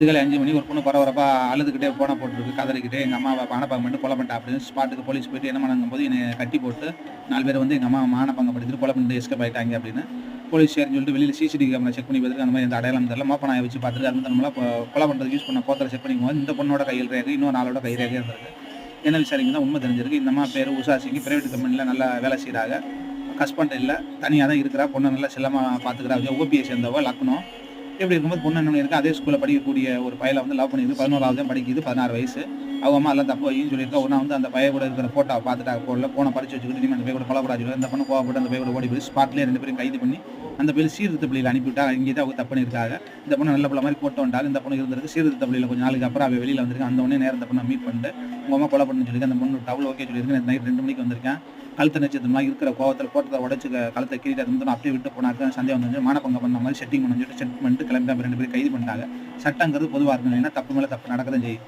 இதுகளை அஞ்சு மணி ஒரு பொண்ணு பரபரப்பா அழுதுகிட்டே போன போட்டுருக்கு கதறிக்கிட்டே எங்கள் அம்மாவை மானப்பங்கம் பண்ணி கொலை பண்ணிட்டா அப்படின்னு ஸ்பாட்டுக்கு போலீஸ் போயிட்டு என்ன பண்ணுங்கும் போது என்னை கட்டி போட்டு நாலு பேர் வந்து எங்கள் அம்மா மானப்பங்கம் படுத்துட்டு கொலை பண்ணிட்டு எஸ்கேப் ஆகிட்டாங்க அப்படின்னு போலீஸ் சரின்னு சொல்லிட்டு வெளியில் சிசிடிவி கேமரா செக் பண்ணி பார்த்துட்டு அந்த மாதிரி அந்த அடையாளம் தெரியல மோப்பனாயை வச்சு பார்த்துட்டு அது நம்மளா கொலை பண்ணுறதுக்கு யூஸ் பண்ண கோத்தரை செக் பண்ணிக்கும்போது இந்த பொண்ணோட கையில் ரேகை இன்னொரு நாளோட கை ரேகை இருந்திருக்கு. என்ன விசாரிங்க தான் உண்மை தெரிஞ்சிருக்கு இந்த அம்மா பேர் உஷா சிங் பிரைவேட் கம்பெனியில் நல்லா வேலை செய்கிறாங்க ஹஸ்பண்ட் இல்லை தனியாக தான் இருக்கிறா பொண்ணை நல்லா செல்லமாக பார்த்துக்கிறா. ஓபியை சேர்ந்தவ லக்னோ. இப்படி இருக்கும்போது பொண்ணு என்ன இருக்கு அதே ஸ்கூலில் படிக்கக்கூடிய ஒரு பையலை வந்து லவ் பண்ணிருக்கு பதினோராவது தான் படிக்குது பதினாறு வயசு. அவங்க அம்மா எல்லாம் தப்பு வையும் சொல்லியிருக்கா. ஒன்றா வந்து அந்த பைய கூட இருக்கிற போட்டோ பார்த்துட்டா போடல போன படிச்சு வச்சுக்கிட்டு இனிமேல் அந்த பைய கூட கொலப்படாது இந்த பொண்ணு கோவப்பட்டு அந்த பைய கூட ஓடி போய் ஸ்பாட்லேயே ரெண்டு பேரும் கைது பண்ணி அந்த பேர் சீர்திருத்த பள்ளியில் அனுப்பிவிட்டா. இங்கே தான் அவங்க தப்பு பண்ணியிருக்காங்க. இந்த பொண்ணு நல்ல பிள்ளை மாதிரி போட்டு வந்தாலும் இந்த பொண்ணு இருந்திருக்கு. சீர்திருத்த பள்ளியில் கொஞ்சம் நாளுக்கு அப்புறம் அவள் வெளியில் வந்திருக்கு அந்த உடனே நேரம் இந்த பொண்ணை மீட் பண்ணிட்டு உங்கள் அம்மா கொலை பண்ணு சொல்லி அந்த பொண்ணு டவுல் ஓகே சொல்லியிருக்கேன் நைட் ரெண்டு மணிக்கு வந்திருக்கேன் கழுத்து நட்சத்திரம்லாம் இருக்கிற கோவத்தில் கோட்டத்தை உடச்சு கழுத்தை கீழே இருந்து அப்படியே விட்டு போனாக்க சந்தேகம் வந்து மானப்பங்க பண்ண மாதிரி செட்டிங் பண்ணி சொல்லிட்டு செட் பண்ணிட்டு கிளம்பி ரெண்டு பேரும் கைது பண்ணிட்டாங்க. சட்டங்கிறது பொதுவாக இருக்கணும். ஏன்னா தப்பு மேலே தப்பு நடக்கதான் செய்யும்.